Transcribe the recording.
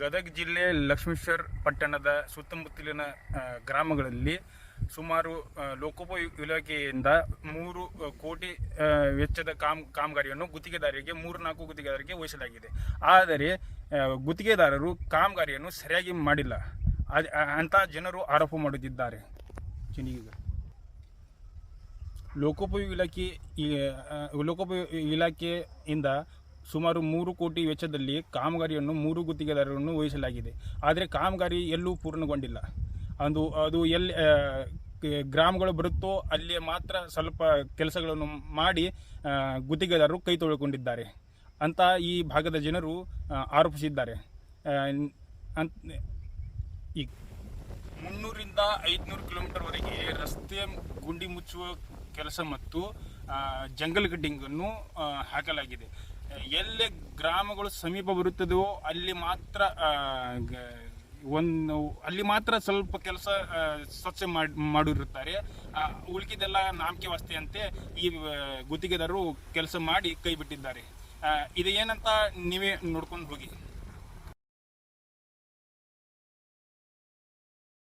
ಗದಗ ಜಿಲ್ಲೆ ಲಕ್ಷ್ಮೇಶ್ವರ ಪಟ್ಟಣದ ಸುತ್ತಮುತ್ತಲಿನ ಗ್ರಾಮಗಳಲ್ಲಿ ಸುಮಾರು ಲೋಕೋಪಯೋಗಿ ಇಲಾಖೆಯಿಂದ ಮೂರು ಕೋಟಿ ವೆಚ್ಚದ ಕಾಮ್, ಕಾಮಗಾರಿಯನ್ನು ಗುತ್ತಿಗೆದಾರರಿಗೆ ಮೂರು ನಾಲ್ಕು ಗುತ್ತಿಗೆದಾರರಿಗೆ ವಹಿಸಲಾಗಿದೆ. ಆದರೆ ಗುತ್ತಿಗೆದಾರರು ಕಾಮಗಾರಿಯನ್ನು ಸರಿಯಾಗಿ ಮಾಡಿಲ್ಲ. ಅಂತ ಜನರು ಆರೋಪ ಮಾಡುತ್ತಿದ್ದಾರೆ. ಲೋಕೋಪಯೋಗಿ ಇಲಾಖೆ ಲೋಕೋಪಯೋಗಿ ಇಲಾಖೆಯಿಂದ ಸುಮಾರು ಮೂರು ಕೋಟಿ ವೆಚ್ಚದಲ್ಲಿ ಕಾಮಗಾರಿಯನ್ನು, ಮೂರು ಗುತ್ತಿಗೆದಾರರನ್ನು ವಹಿಸಲಾಗಿದೆ. ಆದರೆ ಕಾಮಗಾರಿ ಎಲ್ಲೂ ಪೂರ್ಣಗೊಂಡಿಲ್ಲ. ಅದು ಅದು ಎಲ್ಲಿ ಗ್ರಾಮಗಳು ಬರುತ್ತೋ ಅಲ್ಲಿ ಮಾತ್ರ ಸ್ವಲ್ಪ ಕೆಲಸಗಳನ್ನು ಮಾಡಿ ಗುತ್ತಿಗೆದಾರರು ಕೈ ತೊಳೆಕೊಂಡಿದ್ದಾರೆ ಅಂತ ಈ ಭಾಗದ ಜನರು ಆರೋಪಿಸಿದ್ದಾರೆ. ಅಂತ ಈ ಮುನ್ನೂರಿಂದ ಐದುನೂರು ಕಿಲೋಮೀಟರ್ವರೆಗೆ ರಸ್ತೆ ಗುಂಡಿ ಮುಚ್ಚುವ ಕೆಲಸ ಮತ್ತು ಜಂಗಲ್ ಆ, ಹಾಕಲಾಗಿದೆ. ಎಲ್ಲೇ ಗ್ರಾಮಗಳು ಸಮೀಪ ಬರುತ್ತದೆಯೋ ಅಲ್ಲಿ ಮಾತ್ರ ಒಂದು ಅಲ್ಲಿ ಮಾತ್ರ ಸ್ವಲ್ಪ ಕೆಲಸ ಸ್ವಚ್ಛ ಮಾಡಿ ಮಾಡಿರುತ್ತಾರೆ. ಉಳಿಕಿದೆಲ್ಲ ನಾಮಕೆ ವಸ್ತೆಯಂತೆ ಈ ಗುತ್ತಿಗೆದಾರರು ಕೆಲಸ ಮಾಡಿ ಕೈ ಬಿಟ್ಟಿದ್ದಾರೆ. ಇದು ಏನಂತ ನೀವೇ ನೋಡ್ಕೊಂಡು ಹೋಗಿ.